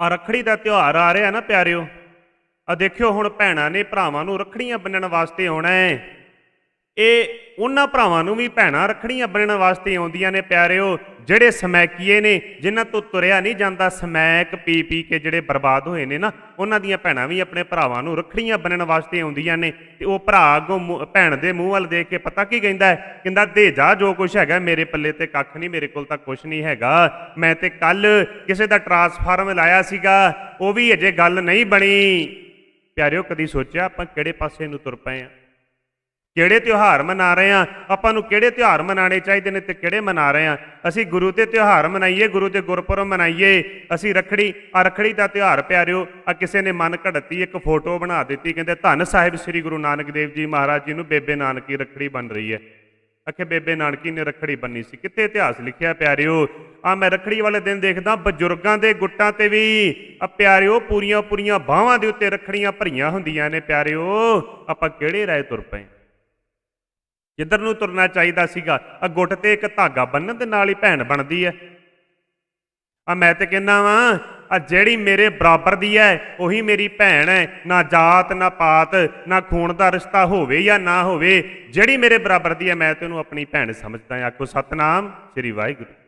ਆ ਰੱਖੜੀ ਦਾ ਤਿਉਹਾਰ ਆ ਰਿਹਾ ਨਾ ਪਿਆਰਿਓ। ਆ ਦੇਖਿਓ ਹੁਣ ਭੈਣਾਂ ਨੇ ਭਰਾਵਾਂ ਨੂੰ ਰੱਖੜੀਆਂ ਬੰਨਣ ਵਾਸਤੇ ਆਉਣਾ ਹੈ। ਇਹ ਉਹਨਾਂ ਭਰਾਵਾਂ ਨੂੰ ਵੀ ਭੈਣਾਂ ਰੱਖੜੀਆਂ ਬੰਨਣ ਵਾਸਤੇ ਆਉਂਦੀਆਂ ਨੇ ਪਿਆਰਿਓ, ਜਿਹੜੇ ਸਮੈਕੀਏ ਨੇ, ਜਿਨ੍ਹਾਂ ਤੋਂ ਤੁਰਿਆ ਨਹੀਂ ਜਾਂਦਾ ਸਮੈਕ ਪੀ ਪੀ ਕੇ ਜਿਹੜੇ ਬਰਬਾਦ ਹੋਏ ਨੇ ਨਾ, ਉਹਨਾਂ ਦੀਆਂ ਭੈਣਾਂ ਵੀ ਆਪਣੇ ਭਰਾਵਾਂ ਨੂੰ ਰੱਖੜੀਆਂ ਬੰਨਣ ਵਾਸਤੇ ਆਉਂਦੀਆਂ ਨੇ। ਤੇ ਉਹ ਭਰਾ ਅੱਗੋਂ ਮੂੰਹ- ਭੈਣ ਦੇ ਮੂੰਹ ਵੱਲ ਦੇਖ ਕੇ ਪਤਾ ਕੀ ਕਹਿੰਦਾ ਹੈ? ਕਹਿੰਦਾ, ਦੇ ਜਾ, ਜੋ ਕੁਝ ਹੈਗਾ ਮੇਰੇ ਪੱਲੇ ਤੇ ਕੱਖ ਨਹੀਂ, ਮੇਰੇ ਕੋਲ ਤਾਂ ਕੁਝ ਨਹੀਂ ਹੈਗਾ। ਮੈਂ ਤੇ ਕੱਲ ਕਿਸੇ ਦਾ ਟਰਾਂਸਫਾਰਮ ਲਾਇਆ ਸੀਗਾ, ਉਹ ਵੀ ਅਜੇ ਗੱਲ ਨਹੀਂ ਬਣੀ। ਪਿਆਰਿਓ, ਕਦੀ ਸੋਚਿਆ ਆਪਾਂ ਕਿਹੜੇ ਪਾਸੇ ਨੂੰ ਤੁਰ ਪਏ ਆ? ਕਿਹੜੇ ਤਿਉਹਾਰ ਮਨਾ ਰਹੇ ਆ ਆਪਾਂ ਨੂੰ ਕਿਹੜੇ ਤਿਉਹਾਰ ਮਨਾਣੇ ਚਾਹੀਦੇ ਨੇ ਤੇ ਕਿਹੜੇ ਮਨਾ ਰਹੇ ਆ ਅਸੀਂ ਗੁਰੂ ਤੇ ਤਿਉਹਾਰ ਮਨਾਈਏ, ਗੁਰੂ ਦੇ ਗੁਰਪੁਰਬ ਮਨਾਈਏ। ਅਸੀਂ ਰਖੜੀ ਆ ਰਖੜੀ ਦਾ ਤਿਉਹਾਰ ਪਿਆਰਿਓ ਆ ਕਿਸੇ ਨੇ ਮਨ ਘੜਤੀ, ਇੱਕ ਫੋਟੋ ਬਣਾ ਦਿੱਤੀ, ਕਹਿੰਦੇ ਧੰਨ ਸਾਹਿਬ ਸ੍ਰੀ ਗੁਰੂ ਨਾਨਕ ਦੇਵ ਜੀ ਮਹਾਰਾਜ ਜੀ ਨੂੰ ਬੇਬੇ ਨਾਨਕੀ ਰਖੜੀ ਬਣ ਰਹੀ ਹੈ। ਅਖੇ ਬੇਬੇ ਨਾਨਕੀ ਨੇ ਰਖੜੀ ਬੰਨੀ ਸੀ। ਕਿੱਥੇ ਇਤਿਹਾਸ ਲਿਖਿਆ ਪਿਆਰਿਓ? ਆ ਮੈਂ ਰਖੜੀ ਵਾਲੇ ਦਿਨ ਦੇਖਦਾ, ਬਜ਼ੁਰਗਾਂ ਦੇ ਗੁੱਟਾਂ ਤੇ ਵੀ। ਆ ਪਿਆਰਿਓ ਪੂਰੀਆਂ ਪੂਰੀਆਂ ਬਾਹਾਂ ਦੇ ਉੱਤੇ ਰਖੜੀਆਂ ਭਰੀਆਂ ਹੁੰਦੀਆਂ ਨੇ ਪਿਆਰਿਓ। ਆਪਾਂ ਕਿਹੜੇ ਰਾਏ ਤੁਰ ਪਏ? ਜਿੱਧਰ ਨੂੰ ਤੁਰਨਾ ਚਾਹੀਦਾ ਸੀਗਾ ਆ ਗੁੱਟ ਤੇ ਇੱਕ ਧਾਗਾ ਬੰਨਣ ਦੇ ਨਾਲ ਹੀ ਭੈਣ ਬਣਦੀ ਐ। ਆ ਮੈਂ ਤੇ ਕਹਿੰਦਾ ਵਾਂ ਆ ਜਿਹੜੀ ਮੇਰੇ ਬਰਾਬਰ ਦੀ ਐ, ਉਹੀ ਮੇਰੀ ਭੈਣ ਐ। ਨਾ ਜਾਤ, ਨਾ ਪਾਤ, ਨਾ ਖੂਨ ਦਾ ਰਿਸ਼ਤਾ ਹੋਵੇ ਜਾਂ ਨਾ ਹੋਵੇ, ਜਿਹੜੀ ਮੇਰੇ ਬਰਾਬਰ ਦੀ ਐ, ਮੈਂ ਤੇ ਉਹਨੂੰ ਆਪਣੀ ਭੈਣ ਸਮਝਦਾ ਆਖੋ, ਸਤਨਾਮ ਸ੍ਰੀ ਵਾਹਿਗੁਰੂ।